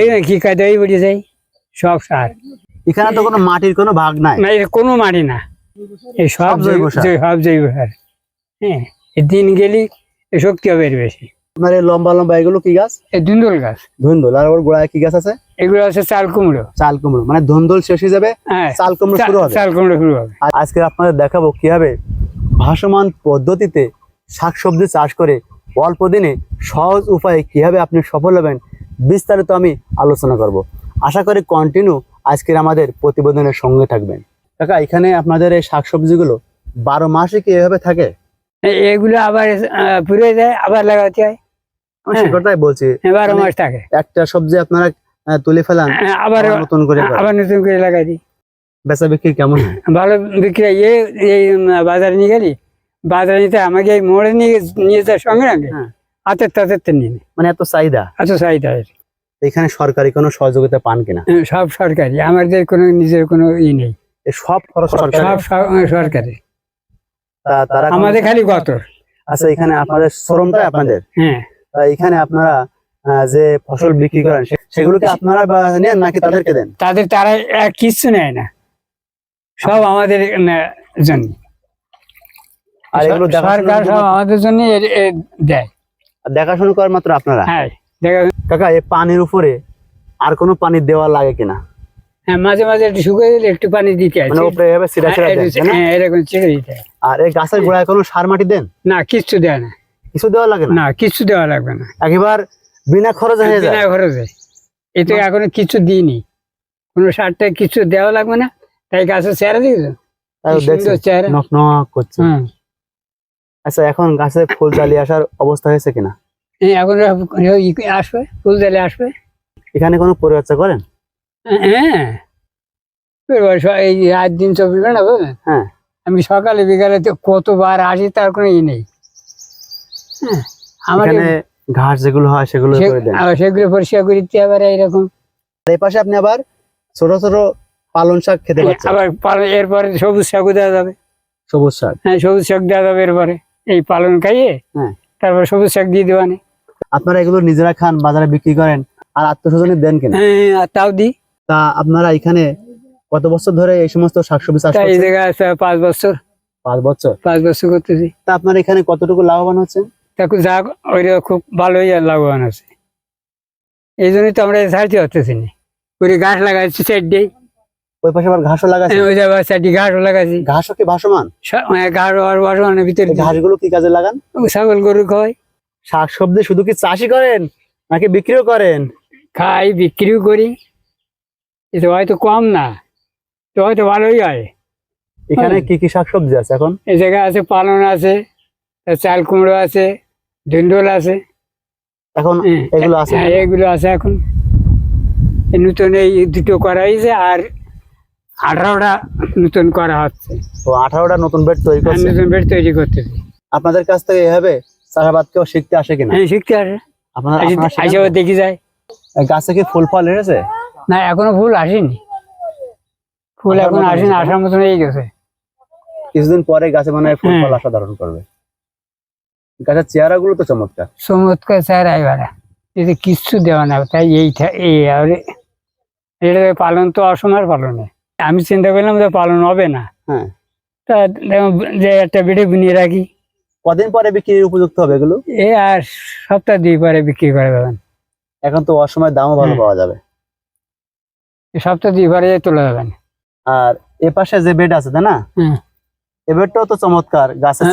এই না কি কাদাই বেরিয়ে যায় সব সার। এখানে তো কোনো মাটির কোনো ভাগ নাই। না এটা কোনো মাটি না। এই সব জৈব। সব জৈব সার। হ্যাঁ দিন গেলি এই শক্তি হবে এর বেশি। আপনার এই লম্বা লম্বা এগুলো কি গাছ? এই ধুন্দুল গাছ। ধুন্দুল। আর ওর গোড়ায় কি গাছ আছে? এগুলো আছে চাল কুমড়ো। চাল কুমড়ো। মানে ধুন্দল শেষ হয়ে যাবে হ্যাঁ চাল কুমড়ো শুরু হবে। চাল কুমড়ো শুরু হবে। আজকে আপনাদের দেখাবো কীভাবে ভাসমান পদ্ধতিতে শাকসবজি চাষ করে অল্প দিনে সহজ উপায়ে কীভাবে আপনি সফল হবেন বিস্তারিত আমি আলোচনা করব আশা করি কন্টিনিউ আজকের আমাদের প্রতিবেদনের সঙ্গে থাকবেন কাকা এখানে আপনাদের এই শাকসবজিগুলো বারো মাসে কি এভাবে থাকে এগুলো আবার পুড়ে যায় আবার লাগাতে হয় হ্যাঁ। সে কথাই বলছি বারো মানে- মাস থাকে একটা সবজি আপনারা তুলে ফেলান হ্যাঁ, আবার আবার নতুন করে করেন। আবার নতুন করে লাগাই দিই বেচা বিক্রি কেমন ভালো বিক্রি। এই বাজারে নিয়ে গেলি বাজারে নিতে আমাকে মোড়ে নিয়ে সঙ্গে সঙ্গে হ্যাঁ। হাতের তাতের তো নিয়ে মানে এত চাহিদা? এত চাহিদা এখানে সরকারি কোনো সহযোগিতা পান কিনা? সব সরকারি। আমাদের কোনো নিজের কোনো ই নেই। সব খরচ সব সরকারি? তারা আমাদের খালি গতর। আচ্ছা এখানে আপনাদের শ্রমটাই আপনাদের? হ্যাঁ। এখানে আপনারা যে ফসল বিক্রি করেন সেগুলোকে আপনারা নেন নাকি তাদেরকে দেন? তাদের তারা কিচ্ছু নেয় না। সব আমাদের জন্য। আর এগুলো সরকার সব আমাদের জন্য দেয়। দেখাশোনা করার মাত্র আপনারা? হ্যাঁ কাকা এই পানির উপরে আর কোনো পানি দেওয়া লাগে কিনা? হ্যাঁ মাঝে মাঝে একটু শুকিয়ে দিলে একটু পানি দিতে হয়। মানে উপরে এভাবে সিরা সিরা দেন হ্যাঁ এরকম ছেড়ে দিতে আর এই গাছের গোড়ায় কোনো সার মাটি দেন? না কিচ্ছু দেয় না। কিছু দেওয়া লাগে না? না কিচ্ছু দেওয়া লাগবে না। একেবার বিনা খরচে হয়ে যায়? বিনা খরচে এতে এখনও কিছু দিইনি। কোনো সারটা কিছু দেওয়া লাগবে না। তাই গাছের চেহারা দিয়েছ তাই কি দেখছি। চেহারা। নক নক করছে। আচ্ছা এখন গাছে ফুল জালি আসার অবস্থা হয়েছে কিনা? এখন আসবে ফুল জালি আসবে। এখানে কোনো পরিচর্যা করেন? হ্যাঁ এবার এই রাত দিন চব্বিশ ঘণ্টা বুঝলেন? হ্যাঁ। আমি সকালে বিকালে কতবার আসি তার কোনো ই নেই। হ্যাঁ আমার ঘাস যেগুলো হয় সেগুলো করে আবার সেগুলো পরিষ্কার করতে আবার এইরকম এই পাশে আপনি আবার ছোট ছোট পালন শাক খেতে পাচ্ছেন। আবার পালন এরপরে সবুজ শাকও দেওয়া যাবে। সবুজ শাক? হ্যাঁ সবুজ শাক দেওয়া যাবে এরপরে। এই পালন খাইয়ে হ্যাঁ। তারপর সবুজ শাক দিয়ে দেওয়ানে আপনারা এগুলো নিজেরা খান বাজারে বিক্রি করেন আর আত্মস্বজনের দেন কিনা? হ্যাঁ তাও দিই। তা আপনারা এখানে কত বছর ধরে এই সমস্ত শাকসবজি চাষ এই জায়গায় আছে পাঁচ বছর। পাঁচ বছর। পাঁচ বছর করতেছি। তা আপনার এখানে কতটুকু লাভবান হচ্ছে? তখন যা ওইটা খুব ভালোই লাভবান আছে। এই জন্যই তো আমরা ছাড়তে হতেছি না। ওই গাছ লাগাচ্ছি দিয়ে ওই পাশে আবার ঘাসও লাগাচ্ছেন ওই জায়গায় সাইডে ঘাসও লাগাচ্ছি ঘাসও কি ভাসমান? মানে ঘাস আর বসানোর ভিতরে ঘাসগুলো কি কাজে লাগান? ছাগল গরু খাওয়াই। শাকসবজি শুধু কি চাষই করেন নাকি বিক্রিও করেন? খাই বিক্রিও করি। এটা হয়তো কম না তো হয়তো ভালোই হয়। এখানে হ্যাঁ। কি কি শাকসবজি আছে এখন? এই জায়গায় আছে পালন আছে চাল কুমড়ো আছে ধুন্দুল আছে। এখন হ্যাঁ, এগুলো আছে হ্যাঁ এগুলো আছে এখন। নতুন এই দুটো করা হয়েছে আর আঠারোটা নতুন করা হচ্ছে। তো আঠারোটা নতুন বেড তৈরি করছে? নতুন বেড তৈরি করতেছি। আপনাদের কাছ থেকে এভাবে চাষাবাদ কেউ শিখতে আসে কিনা? হ্যাঁ শিখতে আসে। আপনারা আসে- আসে? আবার দেখি যায়। গাছে কি ফুল ফল এসেছে? না এখনও ফুল আসেনি। ফুল এখন আসেনি আসার মতন হয়ে গেছে। কিছুদিন পরে গাছে মানে ফুল হ্যাঁ। ফল আশা ধারণ করবে। গাছের চেহারা গুলো তো চমৎকার। চমৎকার স্যার এবারে। এতে কিচ্ছু দেওয়া না তাই এইটা এই আর এটা পালন তো অসময়ের পালনে। আমি চিন্তা করলাম যে পালন হবে না। হ্যাঁ। তা যে একটা বেডে বিনিয়ে রাখি। কদিন পরে বিক্রির উপযুক্ত হবে এগুলো? এ আর সপ্তাহ দুই পরে বিক্রি করে দেবেন। এখন তো অসময় দামও ভালো হ্যাঁ। পাওয়া যাবে। সপ্তাহ দুই পরে তুলে দেবেন। আর এ পাশে যে বেড আছে তাই না? হ্যাঁ। এ বেডটাও তো চমৎকার গাছের